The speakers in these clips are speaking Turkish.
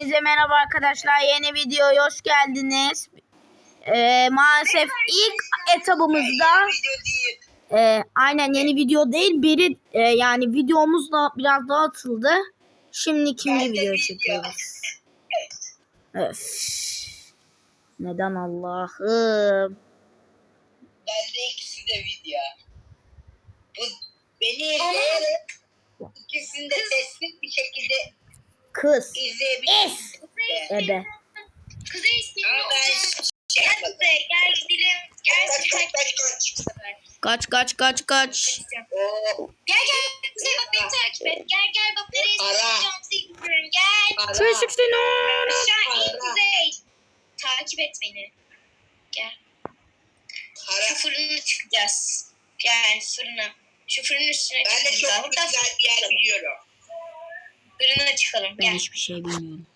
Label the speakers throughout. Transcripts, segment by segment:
Speaker 1: Hepinize merhaba arkadaşlar. Yeni videoya hoş geldiniz. Ee, maalesef ilk etabımızda e, aynen yeni video değil biri e, yani videomuz da biraz daha atıldı. Şimdi ikinci video çekiyoruz. Öf. Neden Allah'ım?
Speaker 2: Bende ikisi de video. Bu beni izleyerek ikisini de tespit bir şekilde
Speaker 1: Kız. Ebe.
Speaker 3: Kuzey istiyor.
Speaker 2: Ama ben şey
Speaker 3: Gel
Speaker 2: yapmadım.
Speaker 3: Kuzey gel gidelim. Gel
Speaker 2: Kaç kaç kaç kaç.
Speaker 1: Kaç kaç kaç kaç.
Speaker 2: Oo,
Speaker 3: Gel gel Kuzey bak beni takip et. Gel gel bak nereye
Speaker 2: Ara.
Speaker 3: sıkacağım seni gidiyorum. Gel.
Speaker 2: para.
Speaker 3: Aşağı in
Speaker 2: Ara.
Speaker 3: Kuzey. Takip et beni. Gel. Şu
Speaker 2: Para.
Speaker 3: fırına çıkacağız. Gel fırına. Şu fırının üstüne
Speaker 2: Ben de
Speaker 3: çıkalım.
Speaker 2: çok güzel bir yer biliyorum.
Speaker 3: Fırına çıkalım.
Speaker 1: Ben
Speaker 3: Gel.
Speaker 1: hiçbir şey bilmiyorum.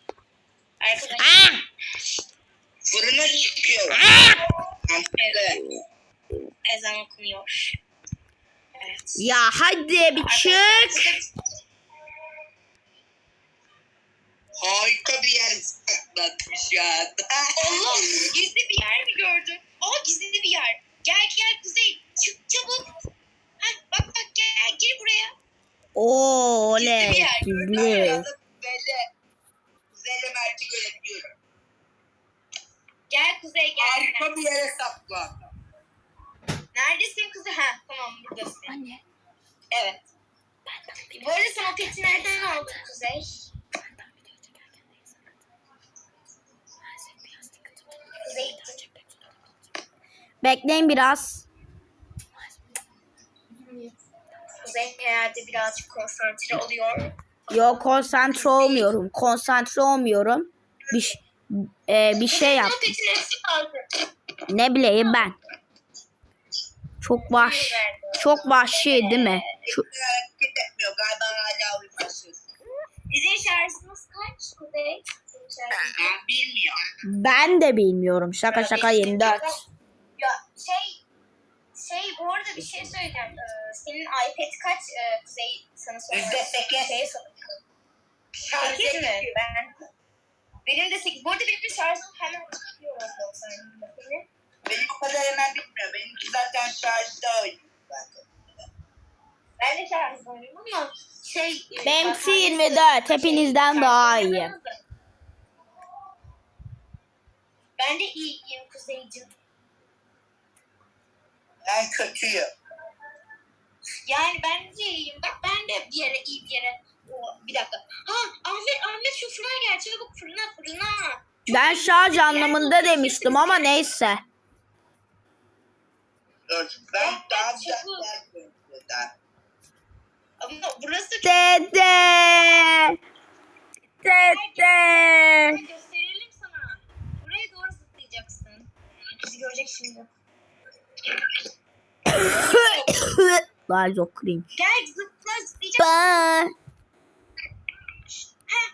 Speaker 3: Arkadaşlar.
Speaker 1: Ah!
Speaker 2: Fırına çıkıyor. Mantıklı.
Speaker 3: Ezan okunuyor. Evet.
Speaker 1: Ya hadi bir çık.
Speaker 2: Harika bir yer saklatmış şu anda.
Speaker 3: Allah gizli bir yer mi gördün? Aa gizli bir yer. Gel gel Kuzey çık çabuk. Heh, bak bak gel gir buraya.
Speaker 1: Oo, oley.
Speaker 3: Gizli
Speaker 2: güzelle Mert'i görebiliyorum.
Speaker 3: Gel Kuzey gel.
Speaker 2: Harika bir yere saklandım.
Speaker 3: Neredesin Kuzey? Ha tamam buradasın.
Speaker 1: Anne.
Speaker 3: Evet. Bu arada sen o peti nereden aldın Kuzey? Kuzey.
Speaker 1: Bekleyin biraz.
Speaker 3: Herhalde birazcık konsantre oluyor.
Speaker 1: Yok konsantre olmuyorum. Konsantre olmuyorum. Bir, e, bir şey yap. Ne bileyim ben. Çok vahş. Çok vahşi değil mi? Şu.
Speaker 3: Sizin şarjınız kaç Kuzey?
Speaker 2: Ben
Speaker 1: de bilmiyorum. Şaka şaka 24.
Speaker 3: Ya şey şey bu arada bir şey söyleyeceğim. Ee, senin iPad kaç e, Kuzey sana sorayım.
Speaker 2: Yüzde sekiz.
Speaker 3: Şey sorayım. Sekiz mi? Ben benim de 8. Bu arada benim de şarjım hemen bitiyor 90 Senin?
Speaker 2: Benim o kadar hemen bitmiyor. Benimki zaten şarjda oynuyor zaten.
Speaker 3: Ben de şarjım oynuyorum ama şey... e,
Speaker 1: Benimki
Speaker 3: batarya-
Speaker 1: 24, hepinizden daha iyi.
Speaker 3: Ben de iyiyim Kuzeyciğim.
Speaker 2: Ben kötüyüm.
Speaker 3: Yani ben de iyiyim. Bak ben de bir yere iyi bir yere. O, bir dakika. Ha Ahmet Ahmet şu fırına gel çabuk fırına fırına.
Speaker 1: Ben şarj anlamında demiştim ama neyse.
Speaker 2: Dur. Ben
Speaker 3: Bak,
Speaker 2: daha
Speaker 3: çabuk.
Speaker 2: yer.
Speaker 3: Ama burası çok
Speaker 1: Dede. Dede.
Speaker 3: gösterelim sana. Buraya doğru zıplayacaksın. Bizi görecek şimdi.
Speaker 1: Guys o cringe.
Speaker 3: Gel zıpla. Heh.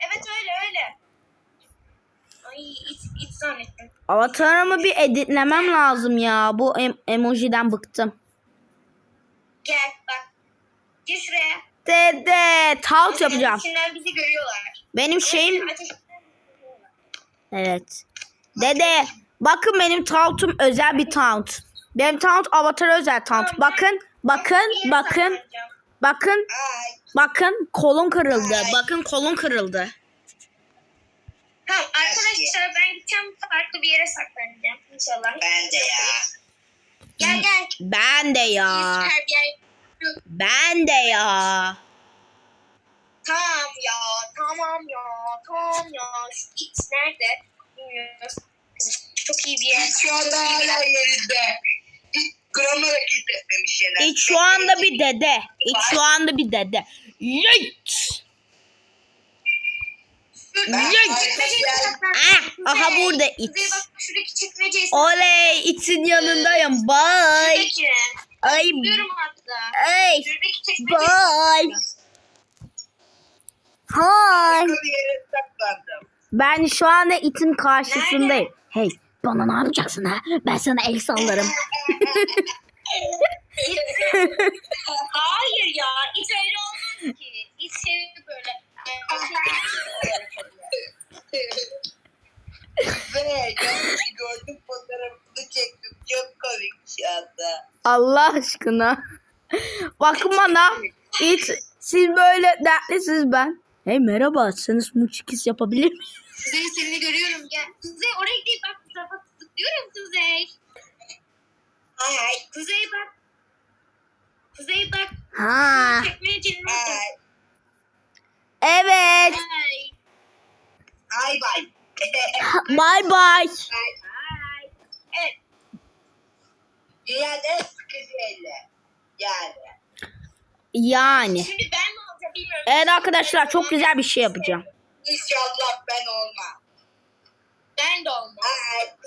Speaker 3: Evet öyle öyle. Ay it, it zannettim.
Speaker 1: Avatarımı bir editlemem lazım ya. Bu em- emojiden bıktım.
Speaker 3: Gel bak. Gir şuraya.
Speaker 1: Dede. Taunt yapacağım.
Speaker 3: İçinden bizi görüyorlar.
Speaker 1: Benim şeyim... Evet. Dede. Bakın benim tauntum özel bir taunt. Benim taunt avatar özel taunt. Bakın. Bakın. Bakın. Bakın. Bakın. Kolun kırıldı. Bakın kolun kırıldı.
Speaker 3: Tamam arkadaşlar ben gideceğim farklı bir yere saklanacağım inşallah.
Speaker 2: Ben de ya.
Speaker 3: Gel gel.
Speaker 1: Ben de ya. Ben de ya.
Speaker 3: Tamam ya tamam ya tamam ya. Şu it nerede? Bilmiyoruz. Çok iyi bir yer.
Speaker 2: Hiç şu anda hala yerinde. Hiç gram hareket etmemiş yerine.
Speaker 1: İç şu anda bir dede. İç şu anda bir dede.
Speaker 2: Bir yer-
Speaker 1: Ah, aha burada
Speaker 3: bak şuradaki
Speaker 1: Oley itin yanındayım. Bye. Ay.
Speaker 3: Diyorum hatta.
Speaker 1: Ay.
Speaker 3: Şuradaki.
Speaker 1: Bye. Hi.
Speaker 2: yere saklandım.
Speaker 1: Ben şu anda itin karşısındayım. Hey bana ne yapacaksın ha? Ben sana el sallarım.
Speaker 3: Hayır ya. Hiç öyle olmaz ki. Hiç şey böyle. Ve yanlışı gördüm fotoğrafını çektim. Çok komik şu anda.
Speaker 1: Allah aşkına. Bakın bana. Hiç siz böyle dertlisiniz ben. Hey merhaba. Sen smooch kiss yapabilir miyim?
Speaker 3: Kuzey seni görüyorum gel. Kuzey oraya gideyim bak tarafa tıklıyorum Kuzey.
Speaker 2: Ay.
Speaker 3: Kuzey bak. Kuzey bak.
Speaker 1: Ha.
Speaker 3: Çekmeye cennet.
Speaker 2: Ay.
Speaker 1: Evet.
Speaker 3: Ay.
Speaker 2: Ay bay.
Speaker 1: Bye bye.
Speaker 3: Ay. Evet.
Speaker 2: Dünyanın en sıkıcı. Yani.
Speaker 1: Yani.
Speaker 3: Şimdi ben mi olacağım bilmiyorum.
Speaker 1: Evet arkadaşlar çok güzel bir şey yapacağım.
Speaker 2: İnşallah ben olmam.
Speaker 3: Ben de olmam.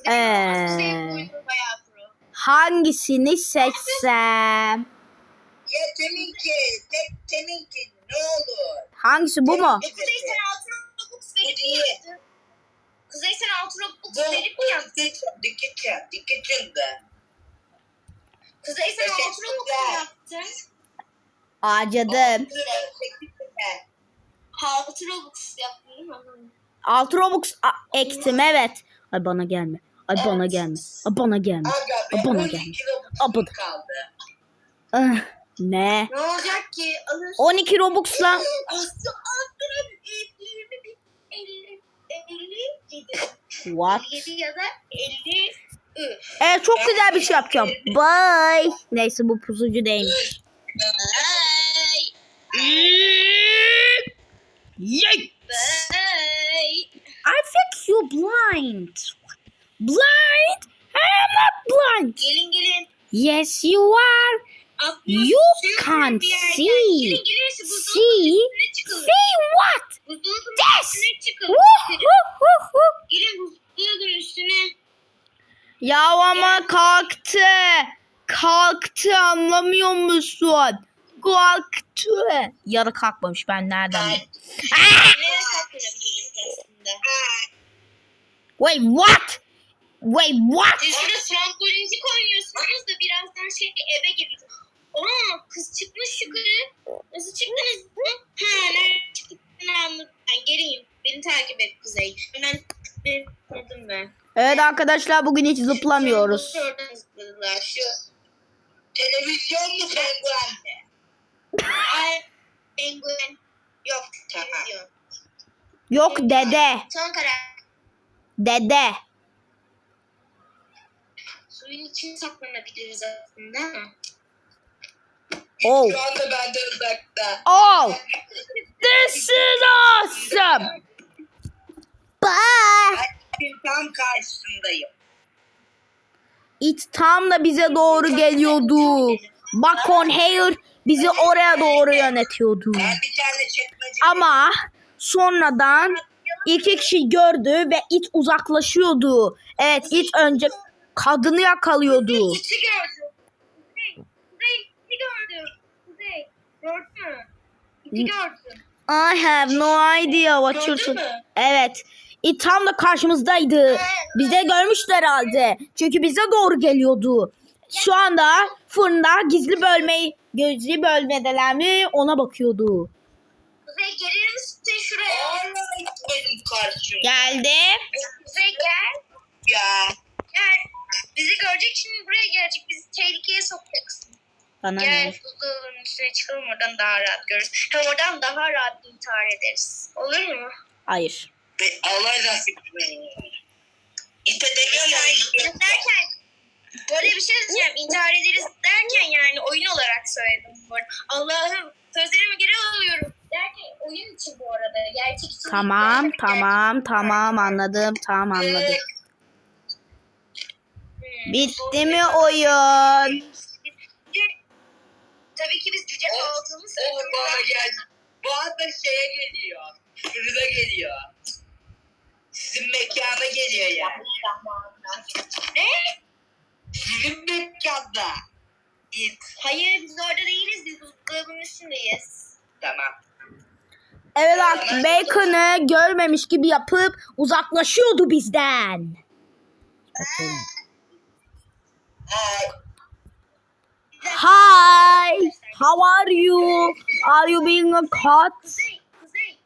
Speaker 2: Ay.
Speaker 1: Ee, hangisini seçsem?
Speaker 2: Ya teminki. Tek teminki. Ne olur.
Speaker 1: Hangisi bu mu?
Speaker 3: E, Kuzey sen altın Robux verip mi yaptın? Kuzey sen altın Robux
Speaker 2: Bu
Speaker 3: verip mi yaptın?
Speaker 2: dikkat dikkat dikkat
Speaker 3: Kuzey sen altın Robux mu yaptın?
Speaker 1: Harcadım.
Speaker 3: Altın Robux yaptın değil mi? Anlamadım.
Speaker 1: 6 Robux ektim evet. Ay bana gelme. Ay bana gelme. Ay bana gelme.
Speaker 2: Be
Speaker 1: bana
Speaker 2: 12
Speaker 1: gelme. Aa, bana-. Ah, ne?
Speaker 3: Ne olacak ki? Alırsın.
Speaker 1: 12 Robux'la
Speaker 3: Aslı altın 20 50 57
Speaker 1: What?
Speaker 3: 57 ya da 50
Speaker 1: Evet çok güzel bir şey yapacağım. Bye. Neyse bu pusucu değilmiş.
Speaker 3: Bye.
Speaker 1: Yay. I think you blind. Blind? I'm not blind.
Speaker 3: Gelin gelin.
Speaker 1: Yes you are.
Speaker 3: Atlıyorsun,
Speaker 1: You can't see.
Speaker 3: Gelin gelin
Speaker 1: See? See what? Woo.
Speaker 3: Gelin buzdolabının üstüne.
Speaker 1: Ya ama kalktı. Kalktı anlamıyor musun? Kalktı. Yarı kalkmamış ben nereden bileyim? Wait what? Wait what?
Speaker 3: Siz şurada trambolinci oynuyorsunuz da birazdan şey eve geleceğiz. Aa kız çıkmış yukarı. Nasıl çıktınız? Ha nerede çıktığını anladım. Ben geleyim. Beni takip et Kuzey. Ben beni tanıdım ben.
Speaker 1: Evet arkadaşlar bugün hiç zıplamıyoruz.
Speaker 3: Şu.
Speaker 2: Televizyon mu penguen
Speaker 3: penguen. Yok.
Speaker 2: Tamam.
Speaker 1: Yok dede.
Speaker 3: Son karar.
Speaker 1: Dede.
Speaker 3: Suyun içine saklanabiliriz aslında ama.
Speaker 1: Oh.
Speaker 2: Şu anda benden uzakta.
Speaker 1: Oh. This is awesome. Bye.
Speaker 2: Ben tam karşısındayım.
Speaker 1: It tam da bize doğru geliyordu. Bak on hair bizi oraya doğru yönetiyordu. Ama sonradan iki kişi gördü ve it uzaklaşıyordu. Evet it önce kadını yakalıyordu.
Speaker 3: Kuzey. Kuzey. Gördün mü?
Speaker 1: I have no idea what you're? Evet. It tam da karşımızdaydı. Bize görmüştü herhalde. Çünkü bize doğru geliyordu. Şu anda fırında gizli bölmeyi gizli bölmedeler mi ona bakıyordu.
Speaker 3: Kuzey gelir misin şuraya?
Speaker 2: Benim karşım.
Speaker 1: Geldi.
Speaker 3: Kuzey gel.
Speaker 2: Ya.
Speaker 3: Gel. Bizi görecek şimdi buraya gelecek. Bizi tehlikeye sokacaksın.
Speaker 1: Bana
Speaker 3: Gel
Speaker 1: ne?
Speaker 3: buzdolabının üstüne çıkalım oradan daha rahat görürüz. Hem oradan daha rahat intihar ederiz. Olur mu?
Speaker 1: Hayır.
Speaker 2: Be, Allah nasip. İte demiyor mu?
Speaker 3: derken böyle bir şey diyeceğim. İntihar ederiz derken yani oyun olarak söyledim bu arada. Allah'ım sözlerimi geri alıyorum. Derken oyun için bu arada. Gerçek için. değil.
Speaker 1: Tamam
Speaker 3: Gerçek-
Speaker 1: tamam tamam anladım tamam anladım.
Speaker 3: Hmm.
Speaker 1: Bitti mi oyun?
Speaker 3: Tabii ki biz cüce kaldığımız
Speaker 2: geldi. Bu anda şeye geliyor. Fırına geliyor. Sizin mekana geliyor yani.
Speaker 3: Ne?
Speaker 2: Sizin mekanda. İt.
Speaker 3: Hayır biz orada değiliz. Biz buzdolabının üstündeyiz.
Speaker 2: Tamam.
Speaker 1: Evet artık Bacon'ı görmemiş gibi yapıp uzaklaşıyordu bizden.
Speaker 2: Ay.
Speaker 1: Hi, how are you? Are you being a cat?
Speaker 3: Kuzey, kuzey,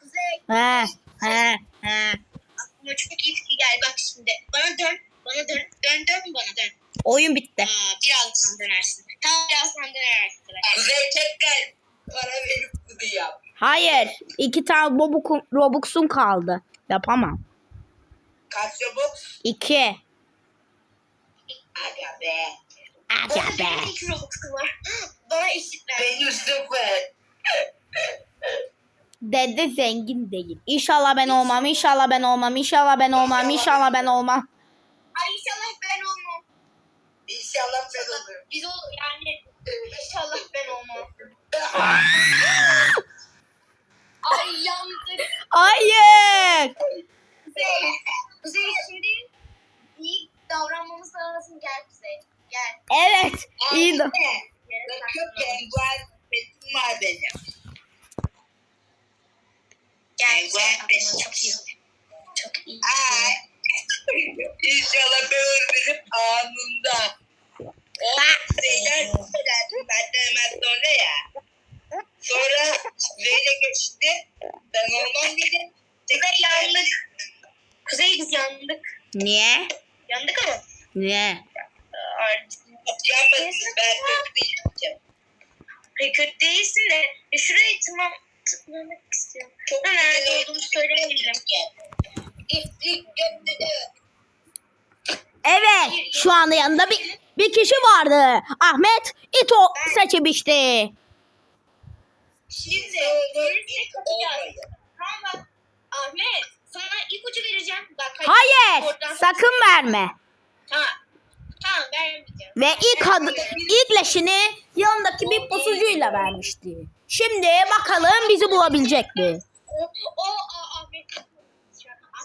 Speaker 3: kuzey.
Speaker 1: He, he, he.
Speaker 3: Aklıma çok iyi fikir geldi bak şimdi. Bana dön, bana dön, dön dön bana dön.
Speaker 1: Oyun bitti.
Speaker 3: Aa, birazdan dönersin. Tamam birazdan döner arkadaşlar.
Speaker 2: Kuzey tekrar para verip bunu yap.
Speaker 1: Hayır. iki tane Robux- Robux'un kaldı. Yapamam.
Speaker 2: Kaç robux?
Speaker 1: İki.
Speaker 2: Aga be.
Speaker 1: Aga be.
Speaker 3: İki Robux'um var. Bana eşitler.
Speaker 2: Benim sıfır.
Speaker 1: Dede zengin değil. İnşallah ben olmam. İnşallah ben olmam. İnşallah ben olmam. İnşallah ben olmam.
Speaker 3: Ay inşallah ben olmam.
Speaker 2: İnşallah ben olurum.
Speaker 3: Biz ol yani inşallah ben olmam. Ay yandık.
Speaker 1: Hayır.
Speaker 3: Kuzey. Kuzey şimdi iyi davranmamız lazım. Gel Kuzey. Gel.
Speaker 1: Evet. İyi de.
Speaker 2: Penguen metin var benim.
Speaker 3: Gel
Speaker 2: Penguen.
Speaker 3: Çok iyi. Çok iyi.
Speaker 2: Ay. İnşallah ben ölürüm anında. O şeyler söylerdim benden hemen sonra ya. Sonra Zeyn'e geçti. Ben olmam dedim.
Speaker 3: Kuzey yandık. Kuzey biz yandık.
Speaker 1: Niye?
Speaker 3: Yandık ama.
Speaker 1: Niye?
Speaker 3: Artık.
Speaker 2: Yanmadınız ben kötü değilim.
Speaker 3: Pek kötü değilsin de e, şurayı tırmam, tırmamak istiyorum.
Speaker 2: Çok
Speaker 3: Ha, nerede olduğumu söylemeyeceğim.
Speaker 1: Evet. Şu anda yanında bir, bir kişi vardı. Ahmet İto seçmişti.
Speaker 3: Şimdi. Tamam bak. Ahmet sana ipucu vereceğim. Bak,
Speaker 1: Hayır.
Speaker 3: Oradan-
Speaker 1: Sakın verme.
Speaker 3: Tamam. Tamam vermeyeceğim.
Speaker 1: Ve ilk adı, ilk leşini yanındaki bir pusucuyla vermişti. Şimdi bakalım bizi bulabilecek mi?
Speaker 3: O, o Ahmet.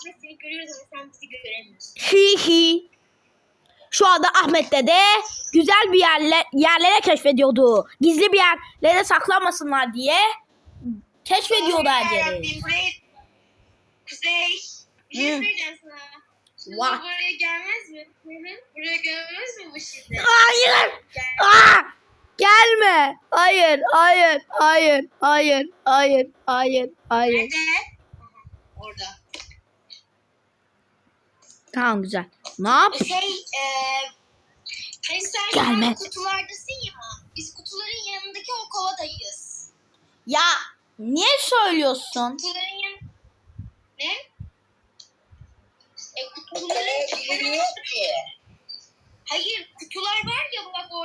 Speaker 3: Ahmet seni görüyoruz ama sen bizi göremiyorsun.
Speaker 1: Hi hi. Şu anda Ahmet'te de güzel bir yerle, yerlere keşfediyordu. Gizli bir yerlere saklanmasınlar diye keşfediyordu her yeri.
Speaker 3: Yarabbim, Buraya... Kuzey. Bir şey söyleyeceğim sana. Şimdi
Speaker 1: What?
Speaker 3: buraya gelmez mi? Buraya gelmez mi bu şimdi?
Speaker 1: Hayır.
Speaker 3: Gel.
Speaker 1: Aa! Gelme. Hayır, hayır, hayır, hayır, hayır, hayır, hayır.
Speaker 3: Nerede? Orada.
Speaker 1: Tamam güzel. Ne yap?
Speaker 3: Şey, eee hani sen
Speaker 1: Gelme.
Speaker 3: kutulardasın ya. Biz kutuların yanındaki o kovadayız.
Speaker 1: Ya niye söylüyorsun?
Speaker 3: Kutuların yan... Ne? E kutuların...
Speaker 2: bilmiyor ki.
Speaker 3: Hayır kutular var ya bak orada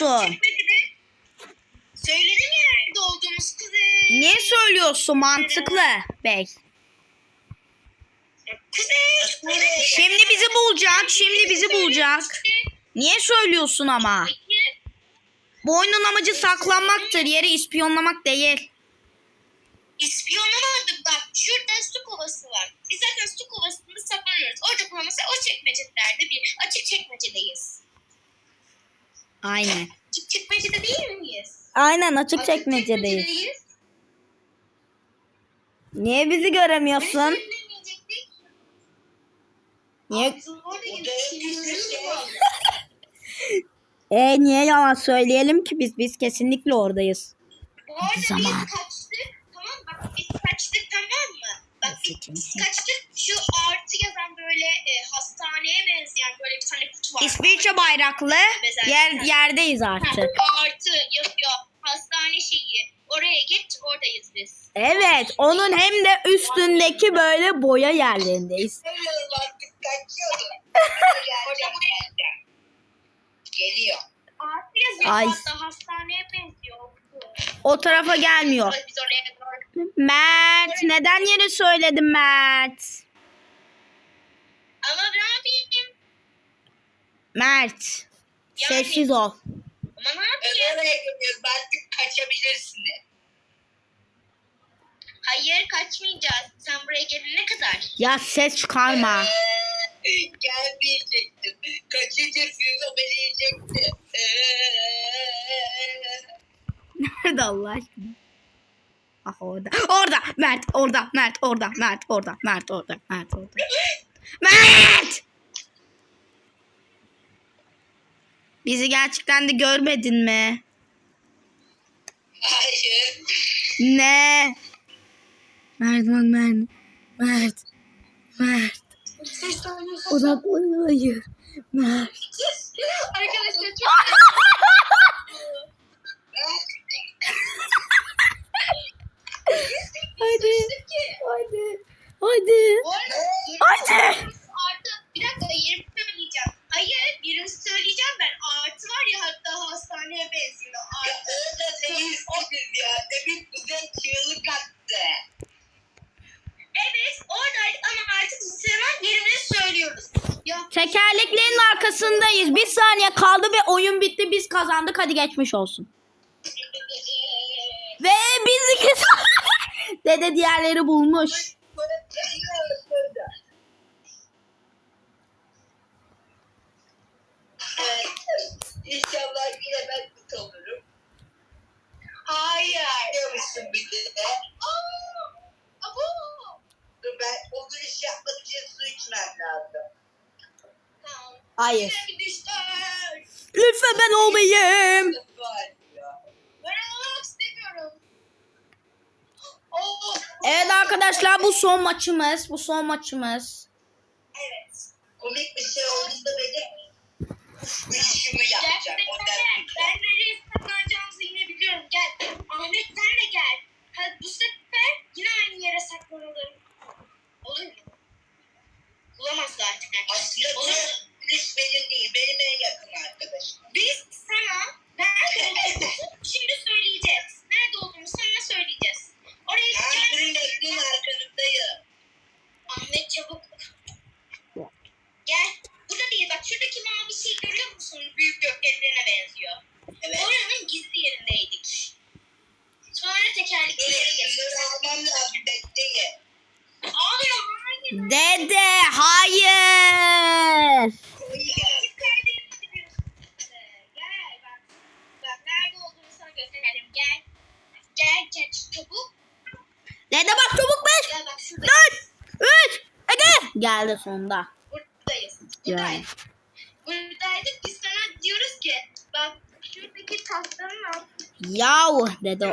Speaker 1: söylüyorsun?
Speaker 3: çekmecede söyledim ya nerede olduğumuz kuzey.
Speaker 1: Niye söylüyorsun mantıklı bey?
Speaker 3: Kuzey.
Speaker 1: Şimdi bizi bulacak, şimdi bizi bulacak. Niye söylüyorsun ama? Bu oyunun amacı saklanmaktır, yeri ispiyonlamak değil.
Speaker 3: İspiyonlamadık bak. Şurada su kovası var. Biz zaten su kovasında saklanıyoruz. Orada kovamızda o çekmecelerde bir açık çekmecedeyiz.
Speaker 1: Aynen.
Speaker 3: Açık çekmecede değil miyiz?
Speaker 1: Aynen açık
Speaker 3: Açık
Speaker 1: çekmecedeyiz.
Speaker 3: çekmecedeyiz.
Speaker 1: Niye bizi göremiyorsun? Niye?
Speaker 3: Orada
Speaker 2: şey.
Speaker 1: E niye yalan söyleyelim ki biz biz kesinlikle oradayız.
Speaker 3: Bu arada
Speaker 1: Zaman.
Speaker 3: biz kaçtık. Tamam mı? Bak biz kaçtık tamam biz kaçtık. Şu artı yazan böyle e, hastaneye benzeyen böyle bir tane kutu var.
Speaker 1: İsviçre bayraklı yer yerdeyiz
Speaker 3: Ha,
Speaker 1: artık.
Speaker 3: artı yazıyor. Hastane şeyi. Oraya geç oradayız biz.
Speaker 1: Evet, onun hem de üstündeki böyle boya yerlerindeyiz.
Speaker 2: Geliyor.
Speaker 3: artı yazıyor.
Speaker 1: Ay.
Speaker 3: Hastaneye benziyor.
Speaker 1: O tarafa gelmiyor.
Speaker 3: Biz oraya.
Speaker 1: Mert, neden yeri söyledin Mert?
Speaker 3: Ama ne yapayım?
Speaker 1: Mert, sessiz ol.
Speaker 3: Ama ne yapayım?
Speaker 2: Ömer'e gidiyoruz. Artık kaçabilirsiniz.
Speaker 3: Hayır kaçmayacağız. Sen buraya gelene kadar.
Speaker 1: Ya ses çıkarma.
Speaker 2: Ee, Gelmeyecektim. Kaçınca siz o beni yiyecekti.
Speaker 1: Nerede Allah aşkına? Ah orada. Orada. Mert orada. Mert orada. Mert orada. Mert orada. Mert orada. Mert! Bizi gerçekten de görmedin mi?
Speaker 2: Hayır.
Speaker 1: Ne? Mert bak Mert. Mert. Mert. Odaklan hayır. Mert.
Speaker 3: Arkadaşlar çok
Speaker 1: Hadi. Hadi. Hadi. Hadi.
Speaker 3: Artı bir dakika yerimi söyleyeceğim. Hayır yerimi söyleyeceğim ben. Artı var ya hatta hastaneye benziyor. Artı.
Speaker 2: orada değilsiniz ya. Demin bize çığlık attı.
Speaker 3: Evet oradaydık ama artık hemen yerini söylüyoruz. Ya
Speaker 1: Tekerleklerin arkasındayız. Bir saniye kaldı ve oyun bitti. Biz kazandık. Hadi geçmiş olsun. Ve biz iki Dede diğerleri bulmuş.
Speaker 2: İnşallah yine ben
Speaker 3: hayır.
Speaker 2: Biliyor musun bir de?
Speaker 3: Aa, abo.
Speaker 2: Dur ben o iş yapmak için su içmem lazım.
Speaker 3: Tamam.
Speaker 1: Hayır. Lütfen ben olmayayım.
Speaker 2: Su acıyor.
Speaker 3: Ben olmak istemiyorum. Oo.
Speaker 1: Evet arkadaşlar bu son maçımız. Bu son maçımız.
Speaker 3: Evet.
Speaker 2: Komik bir şey olduğunda benim işimi derdi.
Speaker 3: ben nereye saklanacağımızı yine biliyorum. Gel. Ahmet sen de gel. Hadi bu sefer yine aynı yere saklanalım. Olur mu? Bulamazlar artık.
Speaker 2: Aslında
Speaker 3: Olur.
Speaker 2: polis benim değil. Benim en yakın arkadaşım.
Speaker 3: Biz sana olduğumuzu şimdi söyleyeceğiz. Nerede olduğumuzu sana söyleyeceğiz. What are
Speaker 1: you doing? I'm putting
Speaker 3: to steam out
Speaker 1: of the Ege. Geldi sonunda.
Speaker 3: Buradayız.
Speaker 1: Yani.
Speaker 3: Buradayız. Buradaydık biz sana diyoruz ki bak şuradaki tahtanın altında.
Speaker 1: Yahu dede.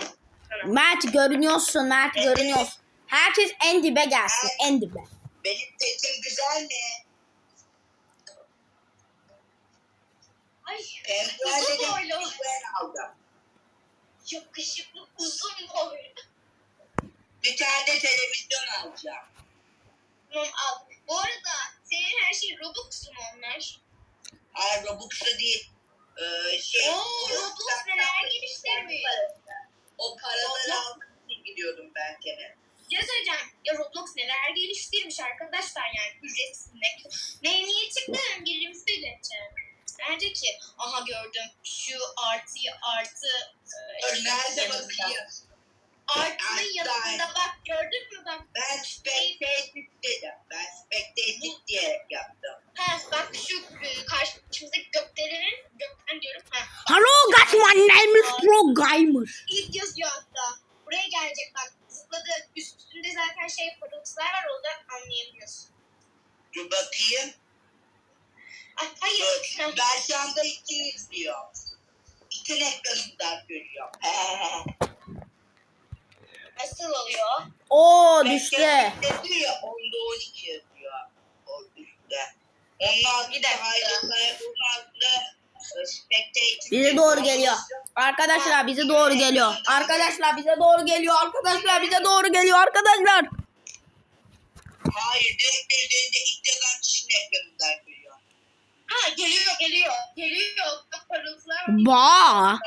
Speaker 1: Mert görünüyorsun Mert görünüyorsun. Herkes en dibe gelsin en dibe.
Speaker 2: Benim sesim güzel mi?
Speaker 3: Ay uzun boylu. Yakışıklı uzun boylu.
Speaker 2: Bir tane de televizyon alacağım.
Speaker 3: Tamam al. Bu arada senin her şey Robux mu onlar?
Speaker 2: Hayır Robux'a değil. Ee, şey,
Speaker 3: Oo, Robux neler geliştirmiş.
Speaker 2: O paraları almak için gidiyordum ben gene.
Speaker 3: Ya söyleyeceğim. Ya Roblox neler geliştirmiş arkadaşlar yani ücretsiz ne? Ne niye çıktı? Birimizi ileteceğim. Bence ki aha gördüm şu artıyı artı e, şey
Speaker 2: nerede bakayım?
Speaker 3: Artının
Speaker 2: Artı,
Speaker 3: yanında bak gördün mü bak.
Speaker 2: Ben spectator dedim. Ben spectator diyerek yaptım.
Speaker 3: Ha bak şu e, karşımızdaki gökdelenin gökten diyorum. Ha.
Speaker 1: Hello guys my name is Pro Gamer.
Speaker 3: İlk yazıyor hatta. Buraya gelecek bak. Zıpladı. Üstünde zaten şey parıltılar var orada anlayabiliyorsun.
Speaker 2: Dur bakayım.
Speaker 3: Ay, hayır.
Speaker 2: Dur. Ben şu anda iki izliyorum. İki ekranından görüyorum.
Speaker 3: Nasıl oluyor?
Speaker 1: Oo düştü.
Speaker 2: Ya onda 12 yazıyor. O üstte. Altında e, spectator.
Speaker 1: Bize doğru geliyor. Arkadaşlar bize doğru geliyor. Arkadaşlar bize doğru geliyor. Arkadaşlar bize doğru geliyor arkadaşlar.
Speaker 2: Hayır direkt üzerinde ilk yazan kişinin ekranından.
Speaker 3: Ha geliyor geliyor. Geliyor. Bak parıltılar var.
Speaker 1: Ba.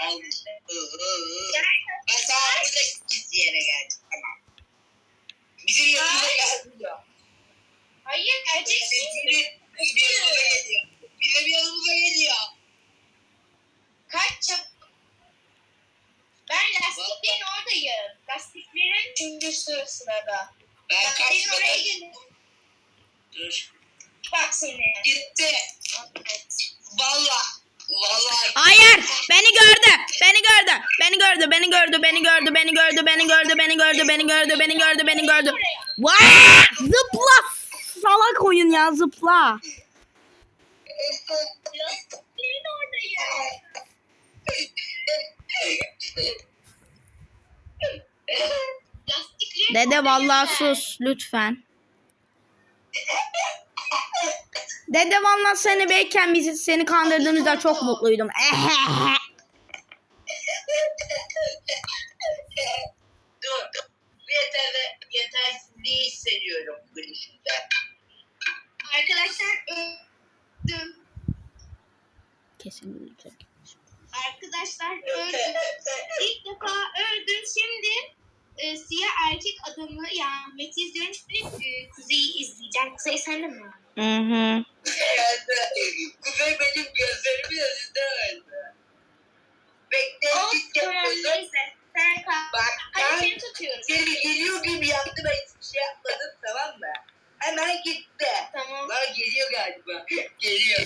Speaker 2: Ben sana burada gizleyene geldim. Tamam. Bizim yanımıza geldi ya.
Speaker 3: Hayır geleceksin.
Speaker 2: Bizim yanımıza geliyor. Bizim yanımıza geliyor.
Speaker 3: Kaç çabuk. Ben lastiklerin oradayım. Lastiklerin çünküsü sırada.
Speaker 2: Ben
Speaker 3: Lastiklerin oraya
Speaker 2: kaçmadım.
Speaker 3: gelin.
Speaker 2: Dur.
Speaker 3: Bak seni.
Speaker 2: Gitti. Valla. Valla.
Speaker 1: Hayır. Beni gördü. Beni gördü. Beni gördü. Beni gördü. Beni gördü. Beni gördü. Beni gördü. Beni gördü. Beni gördü. Beni gördü. Beni gördü. Vaa! Zıpla. Salak oyun ya zıpla. Dede vallahi sus lütfen. Dede vallahi seni beyken bizi seni kandırdığımızda çok mutluydum.
Speaker 2: dur dur. Yeter, yetersizliği hissediyorum gülüşümde.
Speaker 3: Arkadaşlar öldüm.
Speaker 1: Kesin ölecek.
Speaker 3: Arkadaşlar öldüm. İlk defa öldüm. Şimdi e, siyah erkek adamı yani Meti izliyorum. Şimdi e, Kuzey'i izleyeceğim. Kuzey sen de mi?
Speaker 1: Hı hı.
Speaker 2: Geldi. Kuzey benim gözlerimin önünde öldü. Bekle yapıyorsun.
Speaker 3: neyse. Sen kal.
Speaker 2: Bak
Speaker 3: Hadi
Speaker 2: ben
Speaker 3: seni tutuyorum.
Speaker 2: seni geliyor gibi yaptım ben hiçbir şey yapmadım tamam mı? Hemen gitti.
Speaker 3: Tamam.
Speaker 2: Lan geliyor galiba. Geliyor.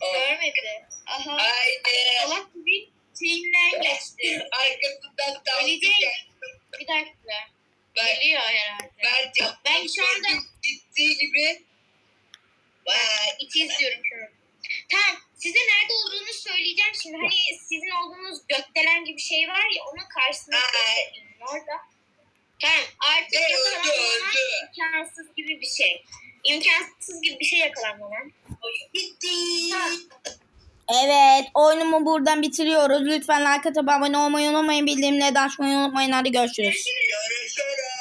Speaker 2: Oh.
Speaker 3: Görmedi. Aha.
Speaker 2: Haydi.
Speaker 3: Allah bir şeyinden geçti.
Speaker 2: Arkasından tam
Speaker 3: Ölecek. Bir dakika.
Speaker 2: Ben,
Speaker 3: Geliyor herhalde.
Speaker 2: ben,
Speaker 3: Ben şu anda-
Speaker 2: gittiği gibi. Vay.
Speaker 3: İki izliyorum şu an. Tamam. Size nerede olduğunu söyleyeceğim şimdi. Hani sizin olduğunuz gökdelen gibi bir şey var ya onun karşısında
Speaker 2: Ay.
Speaker 3: orada. Tamam. Artık yakalanmaman
Speaker 2: öldü.
Speaker 3: imkansız gibi bir şey. İmkansız gibi bir şey yakalanmaman. Tamam.
Speaker 1: Evet oyunumu buradan bitiriyoruz. Lütfen like atıp abone olmayı unutmayın. Bildirimleri de açmayı unutmayın. Hadi görüşürüz.
Speaker 3: Görüşürüz. Get it.